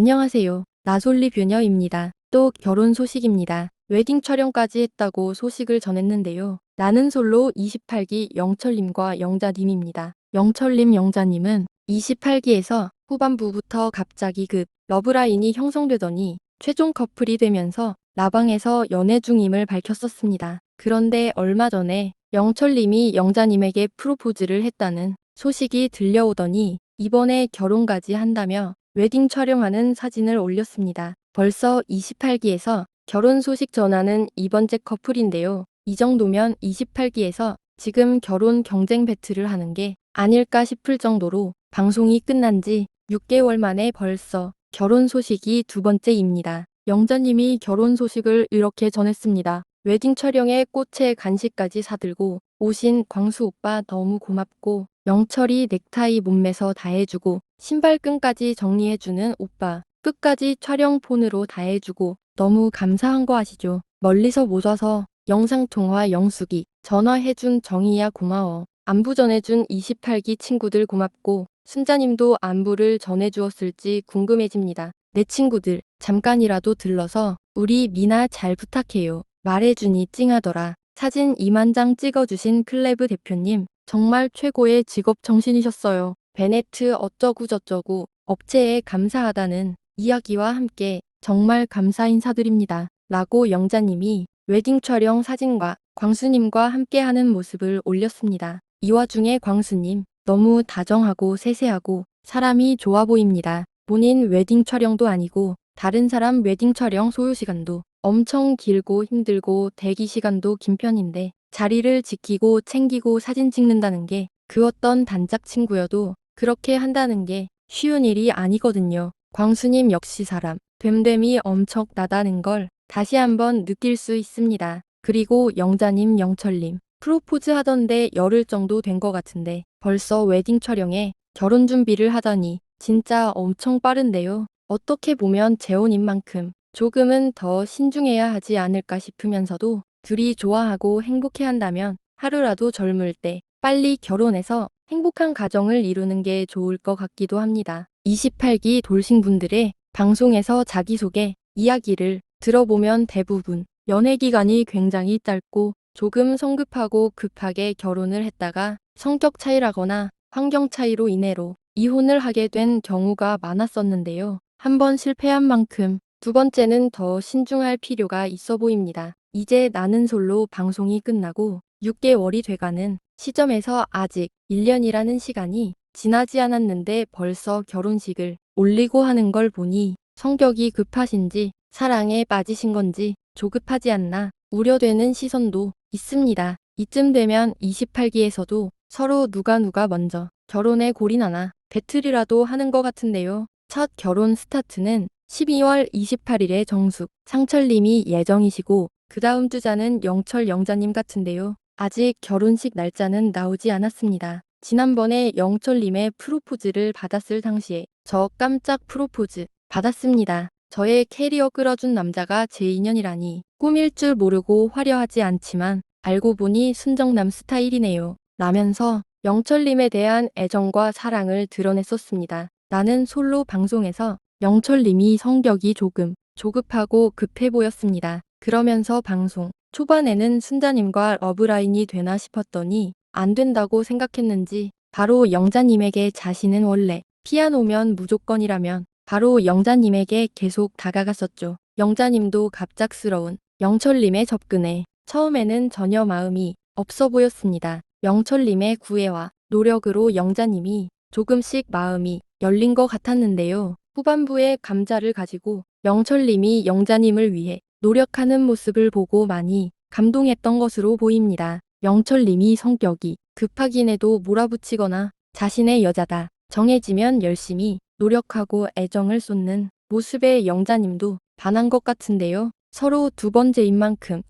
안녕하세요. 나솔리 뷰녀입니다. 또 결혼 소식입니다. 웨딩 촬영까지 했다고 소식을 전했는데요. 나는 솔로 28기 영철님과 영자님입니다. 영철님 영자님은 28기에서 후반부부터 갑자기 급 러브라인이 형성되더니 최종 커플이 되면서 나방에서 연애 중임을 밝혔었습니다. 그런데 얼마 전에 영철님이 영자님에게 프로포즈를 했다는 소식이 들려오더니 이번에 결혼까지 한다며 웨딩 촬영하는 사진을 올렸습니다. 벌써 28기에서 결혼 소식 전하는 이번째 커플인데요. 이 정도면 28기에서 지금 결혼 경쟁 배틀을 하는 게 아닐까 싶을 정도로 방송이 끝난 지 6개월 만에 벌써 결혼 소식이 두 번째입니다. 영자님이 결혼 소식을 이렇게 전했습니다. 웨딩 촬영에 꽃에 간식까지 사들고 오신 광수 오빠 너무 고맙고 영철이 넥타이 몸매서 다 해주고 신발끈까지 정리해주는 오빠 끝까지 촬영 폰으로 다 해주고 너무 감사한 거 아시죠? 멀리서 못 와서 영상통화 영숙이 전화해준 정희야 고마워. 안부 전해준 28기 친구들 고맙고 순자님도 안부를 전해주었을지 궁금해집니다. 내 친구들 잠깐이라도 들러서 우리 미나 잘 부탁해요. 말해주니 찡하더라. 사진 2만 장 찍어주신 클레브 대표님 정말 최고의 직업 정신이셨어요. 베네트 어쩌구저쩌구 업체에 감사하다는 이야기와 함께 정말 감사 인사드립니다. 라고 영자님이 웨딩 촬영 사진과 광수님과 함께하는 모습을 올렸습니다. 이 와중에 광수님 너무 다정하고 세세하고 사람이 좋아 보입니다. 본인 웨딩 촬영도 아니고 다른 사람 웨딩 촬영 소요 시간도 엄청 길고 힘들고 대기 시간도 긴 편인데 자리를 지키고 챙기고 사진 찍는다는 게 그 어떤 단짝 친구여도 그렇게 한다는 게 쉬운 일이 아니거든요. 광수님 역시 사람, 됨됨이 엄청 나다는 걸 다시 한번 느낄 수 있습니다. 그리고 영자님, 영철님, 프로포즈 하던데 열흘 정도 된 것 같은데 벌써 웨딩 촬영에 결혼 준비를 하다니 진짜 엄청 빠른데요. 어떻게 보면 재혼인 만큼 조금은 더 신중해야 하지 않을까 싶으면서도 둘이 좋아하고 행복해 한다면 하루라도 젊을 때 빨리 결혼해서 행복한 가정을 이루는 게 좋을 것 같기도 합니다. 28기 돌싱분들의 방송에서 자기소개 이야기를 들어보면 대부분 연애 기간이 굉장히 짧고 조금 성급하고 급하게 결혼을 했다가 성격 차이라거나 환경 차이로 인해로 이혼을 하게 된 경우가 많았었는데요. 한 번 실패한 만큼 두 번째는 더 신중할 필요가 있어 보입니다. 이제 나는 솔로 방송이 끝나고 6개월이 돼가는 시점에서 아직 1년이라는 시간이 지나지 않았는데 벌써 결혼식을 올리고 하는 걸 보니 성격이 급하신지 사랑에 빠지신 건지 조급하지 않나 우려되는 시선도 있습니다. 이쯤 되면 28기에서도 서로 누가 누가 먼저 결혼에 골인하나 배틀이라도 하는 것 같은데요. 첫 결혼 스타트는 12월 28일에 정숙, 상철님이 예정이시고 그 다음 주자는 영철 영자님 같은데요. 아직 결혼식 날짜는 나오지 않았습니다. 지난번에 영철님의 프로포즈를 받았을 당시에 저 깜짝 프로포즈 받았습니다. 저의 캐리어 끌어준 남자가 제 인연이라니 꿈일 줄 모르고 화려하지 않지만 알고 보니 순정남 스타일이네요. 라면서 영철님에 대한 애정과 사랑을 드러냈었습니다. 나는 솔로 방송에서 영철님이 성격이 조금 조급하고 급해 보였습니다. 그러면서 방송 초반에는 순자님과 러브라인이 되나 싶었더니 안 된다고 생각했는지 바로 영자님에게 자신은 원래 피아노면 무조건이라면 바로 영자님에게 계속 다가갔었죠. 영자님도 갑작스러운 영철님의 접근에 처음에는 전혀 마음이 없어 보였습니다. 영철님의 구애와 노력으로 영자님이 조금씩 마음이 열린 것 같았는데요. 후반부에 감자를 가지고 영철님이 영자님을 위해 노력하는 모습을 보고 많이 감동했던 것으로 보입니다. 영철님이 성격이 급하긴 해도 몰아붙이거나 자신의 여자다 정해지면 열심히 노력하고 애정을 쏟는 모습에 영자님도 반한 것 같은데요. 서로 두 번째인 만큼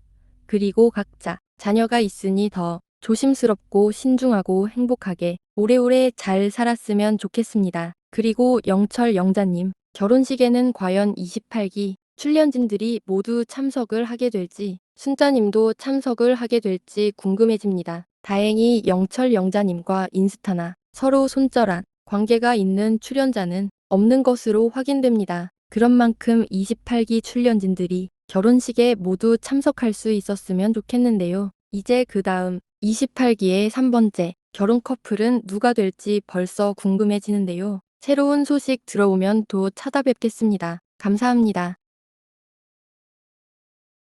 그리고 각자 자녀가 있으니 더 조심스럽고 신중하고 행복하게 오래오래 잘 살았으면 좋겠습니다. 그리고 영철 영자님 결혼식에는 과연 28기 출연진들이 모두 참석을 하게 될지 순자님도 참석을 하게 될지 궁금해집니다. 다행히 영철 영자님과 인스타나 서로 손절한 관계가 있는 출연자는 없는 것으로 확인됩니다. 그런 만큼 28기 출연진들이 결혼식에 모두 참석할 수 있었으면 좋겠는데요. 이제 그 다음 28기의 3번째 결혼 커플은 누가 될지 벌써 궁금해지는데요. 새로운 소식 들어오면 또 찾아뵙겠습니다. 감사합니다.